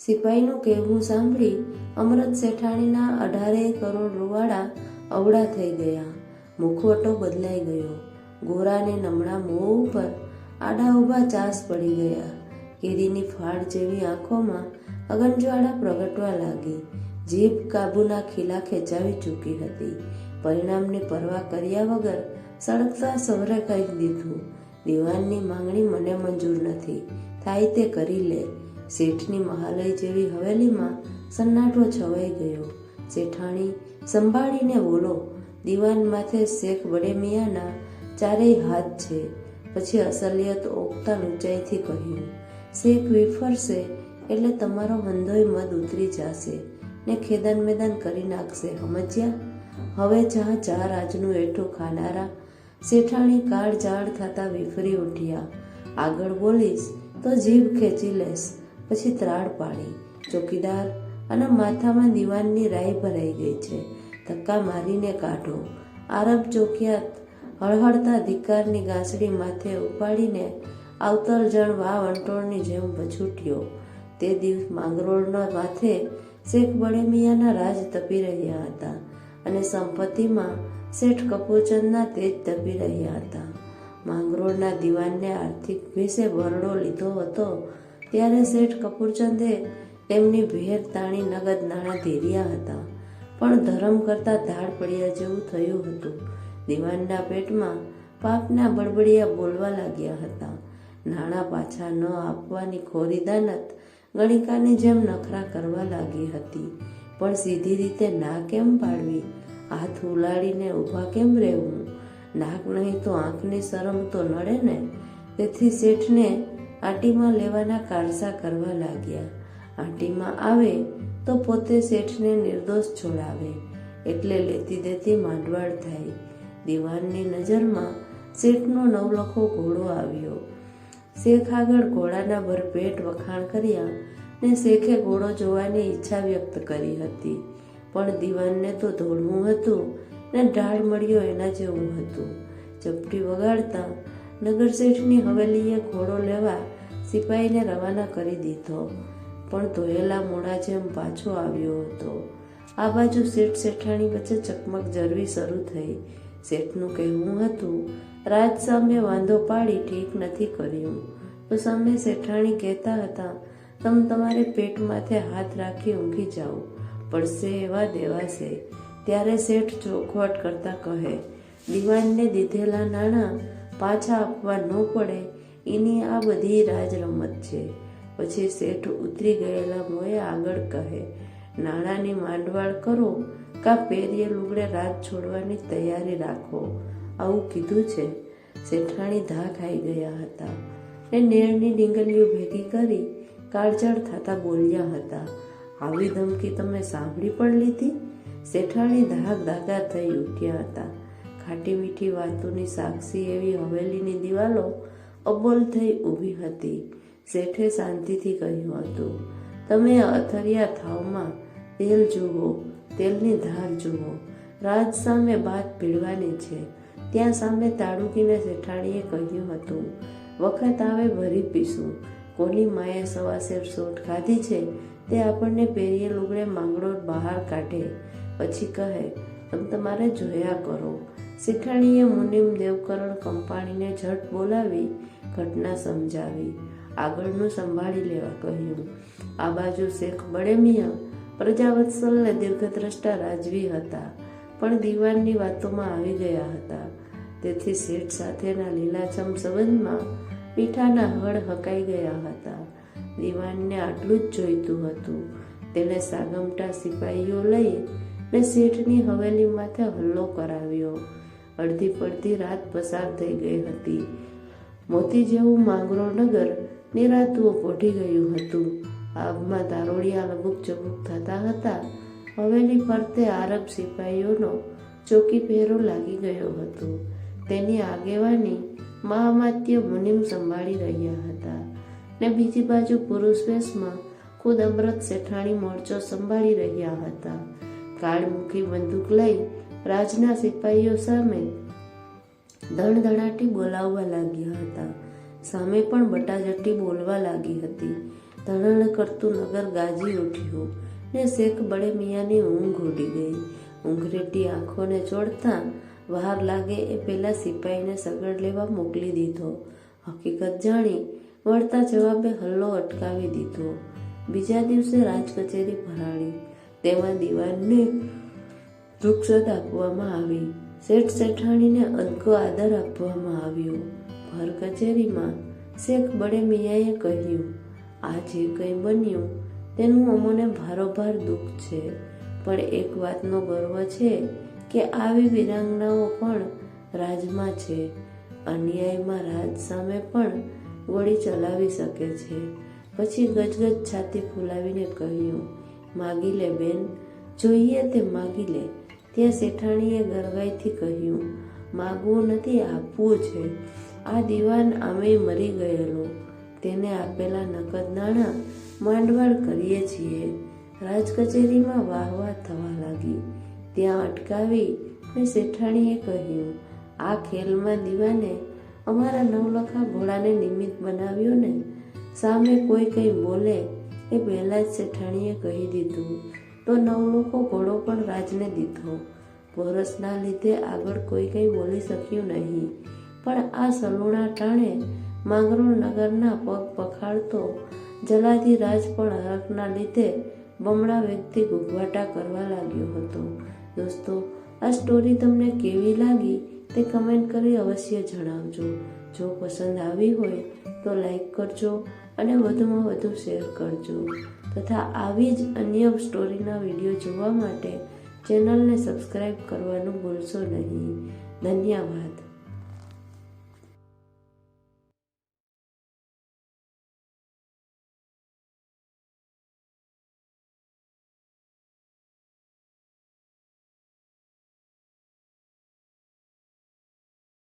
સિપાહીનું કહેવું સાંભળી અમરત શેઠાણીના અઢારે કરોડ રૂવાડા અવળા થઈ ગયા. મુખવટો બદલાઈ ગયો. ગોરાને નમણા મોં ઉપર આડા ઊભા ચાસ પડી ગયા. કેરીની ફાળ જેવી આંખોમાં અગનજ્વાળા પ્રગટવા લાગી. જીભ કાબુના ખીલા ખેંચાવી ચૂકી હતી. પરિણામની પરવા કર્યા વગર સળગતા સવરે કહી દીધું, દીવાનની માંગણી મને મંજૂર નથી. થાય તે કરી લે. શેઠની મહાલય જેવી હવેલીમાં સન્નાટો છવાઈ ગયો. શેઠાણી સંભાળીને બોલો, દિવાન માથે શેખ વડે મિયાના ચારેય હાથ છે. પછી અસલિયત ઓગતા ઊંચાઈથી કહ્યું, શેખ વિફરશે એટલે તમારો મંદોય મદ ઉતરી જશે ને ખેદાન મેદાન કરી નાખશે, સમજ્યા? હવે ચા ચા રાજનું એઠું ખાનારા. શેઠાણી કાળ ઝાડ થતા વિફરી ઉઠ્યા. આગળ બોલીશ તો જીભ ખેંચી લેશ. પછી ત્રાડ પાડી, ચોકીદાર અને માથામાં દીવાનની રાઈ ભરાઈ ગઈ છે. ધક્કા મારીને કાઢો. આરબ ચોકિયાત હળહળતા ધિકારની ગાંસડી માથે ઉપાડીને આવતર જણ વાવ અંટોળની જેમ બછૂટ્યો તે દિવસ માંગરોળના માથે શેખ બળેમિયાના રાજ તપી રહ્યા હતા અને સંપત્તિમાં શેઠ કપૂરચંદના તેજ તપી રહ્યા હતા. માંગરોળના દિવાનને આર્થિક વિશે ભરડો લીધો હતો ત્યારે શેઠ કપૂરચંદે તેમની ભેર તાણી નગદ નાણાં ધીર્યા હતા. પણ ધર્મ કરતા ધાડ પડ્યા જેવું થયું હતું. દિવાનના પેટમાં પાપના બળબડિયા બોલવા લાગ્યા હતા. નાણાં પાછા ન આપવાની ખોરી દાનત ગણિકાની જેમ નખરા કરવા લાગી હતી. પણ સીધી રીતે ના કેમ પાડવી? હાથ ઉલાડીને ઊભા કેમ રહેવું? નાક નહીં તો આંખની શરમ તો નડે ને? તેથી શેઠને આંટીમાં લેવાના કારસા કરવા લાગ્યા. આંટીમાં આવે તો પોતે શેઠને નિર્દોષ છોડાવે, એટલે લેતી દેતી માંડવાળ થાય દિવાનની નજરમાં શેઠનો નવલખો ઘોડો આવ્યો. શેખ આગળ ઘોડાના ભરપેટ વખાણ કર્યા ને શેખે ઘોડો જોવાની ઈચ્છા વ્યક્ત કરી હતી. પણ દિવાનને તો ધોળવું હતું ને ઢાળ મળ્યો એના જેવું હતું. ચપટી વગાડતા નગર શેઠની હવેલીએ ઘોડો લેવા સિપાહીને રવાના કરી દીધો. પણ ધોયેલા મોડા જેમ પાછો આવ્યો હતો. આ બાજુ શેઠ શેઠાણી વચ્ચે ચકમક જરવી શરૂ થઈ. શેઠનું કહેવું હતું, રાજ સામે વાંધો પાડી ઠીક નથી કર્યું. તો સામે શેઠાણી કહેતા હતા, તમે તમારે પેટ માથે હાથ રાખી ઊંઘી જાઓ. પડશે એવા દેવાશે. ત્યારે શેઠ ચોખવટ કરતા કહે, દિવાનને દીધેલા નાણાં પાછા આપવા ન પડે, એની આ બધી રાજ રમત છે. પછી શેઠ ઉતરી ગયેલા મોએ આગળ કહે, નાણાંની માંડવાળ કરો, કા પેરીએ લુગડે રાત છોડવાની તૈયારી રાખો. આવું કીધું છે. શેઠાણી ધા ખાઈ ગયા હતા ને નેણની ડીંગલીઓ ભેગી કરી કાળજાળ થતા બોલ્યા હતા, આવી ધમકી તમે સાંભળી પણ લીધી? શેઠાણી ધાક ધાગા થઈ ઉઠ્યા હતા. ખાટી મીઠી વાતોની સાક્ષી એવી હવેલીની દિવાલો અબોલ થઈ ઊભી હતી. શેઠે શાંતિથી કહ્યું હતું, તમે અથરિયા થાવમાં તેલ જુઓ, તેલની ધાર જુઓ. રાજ સામે ભાત પીડવાની છે. ત્યાં સામે તાડુકીને શેઠાણીએ કહ્યું હતું, વખત આવે ભરી પીશું. કોની માએ સવાસેર સોટ ખાધી છે તે આપણને પહેરીએ લુગડે માંગડો બહાર કાઢે. પછી કહે, તમે તમારે જોયા કરો. શેઠાણીએ મુનિમ દેવકરણ કંપાણીને ઝટ બોલાવી, ઘટના સમજાવી. આગળનું સંભાળી લેવા કહ્યું, આ બાજુ શેખ બળેમિયા પ્રજાવત્સલને દીર્ઘદ્રષ્ટા રાજવી હતા, પણ દીવાનની વાતોમાં આવી ગયા હતા. તેથી શેઠ સાથેના લીલાછમ સંબંધમાં પીઠાના હળ હકાઈ ગયા હતા. દીવાનને આટલું જ જોઈતું હતું. તેણે સાગમટા સિપાહીઓ લઈ ને શેઠની હવેલી માથે હલ્લો કરાવ્યો. અડધી પડતી રાત પસાર થઈ ગઈ હતી. મોતી જેવું માંગરો નગર નિરાતુઓ પોઢી ગયું હતું. આગમાં દારોડિયા લબુક ચબુક થતા હતા. હવેલી ફરતે આરબ સિપાહીઓનો ચોકી પહેરો લાગી ગયો હતો. તેની આગેવાની મહામાત્ય મુનિમ સંભાળી રહ્યા હતા ને બીજી બાજુ પુરુષ વેશમાં ખુદ અમૃત શેઠાણી મોરચો સંભાળી રહ્યા હતા. કાળમુખી બંદૂક લઈ રાજના સિપાહીઓ સામે ધણધણાટી બોલાવવા લાગ્યા હતા. સામે પણ બટાજટી બોલવા લાગી હતી. ધણણ કરતું નગર ગાજી ઉઠ્યું ને શેખ બળે મિયાની ઊંઘ ઉડી ગઈ. ઊંઘરેટી આંખોને ચોડતા વાર લાગે એ પેલા સિપાહીને સગડ લેવા મોકલી દીધો. હકીકત જાણી વળતા જવાબે હલ્લો અટકાવી દીધો. બીજા દિવસે રાજ કચેરી ભરાણી. તેમાં દીવાનને રૂક્ષત આપવામાં આવી. શેઠ શેઠાણીને અનકો આદર આપવામાં આવ્યો. ભર કચેરીમાં શેખ બડે મિયાએ કહ્યું, આ જે કંઈ બન્યું, તેનું અમને ભારોભાર દુઃખ છે. પણ એક વાતનો ગર્વ છે કે આવી વિરાંગનાઓ પણ રાજમાં છે. અન્યાયમાં રાજ સામે પણ ગોળી ચલાવી શકે છે. પછી ગજગજ છાતી ફૂલાવીને કહ્યું, માગી લે બેન, જોઈએ તે માગી લે. ત્યાં શેઠાણીએ ગરવાઈથી કહ્યું, માગવું નથી, આપવું છે. આ દીવાન આમે મરી ગયેલો. તેને આપેલા નકદ નાણાં માંડવાળ કરીએ છીએ. રાજ કચેરીમાં વાહ વાહ થવા લાગી. ત્યાં અટકાવી ને શેઠાણીએ કહ્યું, આ ખેલમાં દીવાને અમારા નવલખા ઘોડાને નિમિત્ત બનાવ્યો ને? સામે કોઈ કંઈ બોલે એ પહેલાં જ શેઠાણીએ કહી દીધું. તો નવ લોકો ઘોડો પણ રાજને દીધો. પોરસના લીધે આગળ કોઈ કંઈ બોલી શક્યું નહીં. પણ આ સલુણા ટાણે માંગરોળ નગરના પગ પખાડતો જલાધી રાજ પણ હરખના લીધે બમણા વ્યક્તિ ગુગવાટા કરવા લાગ્યો હતો. દોસ્તો, આ સ્ટોરી તમને કેવી લાગી તે કમેન્ટ કરી અવશ્ય જણાવજો. જો પસંદ આવી હોય તો લાઈક કરજો અને વધુમાં વધુ શેર કરજો. તથા આવી જ અન્ય સ્ટોરીના વીડિયો જોવા માટે ચેનલને સબસ્ક્રાઈબ કરવાનું ભૂલશો નહીં. ધન્યવાદ.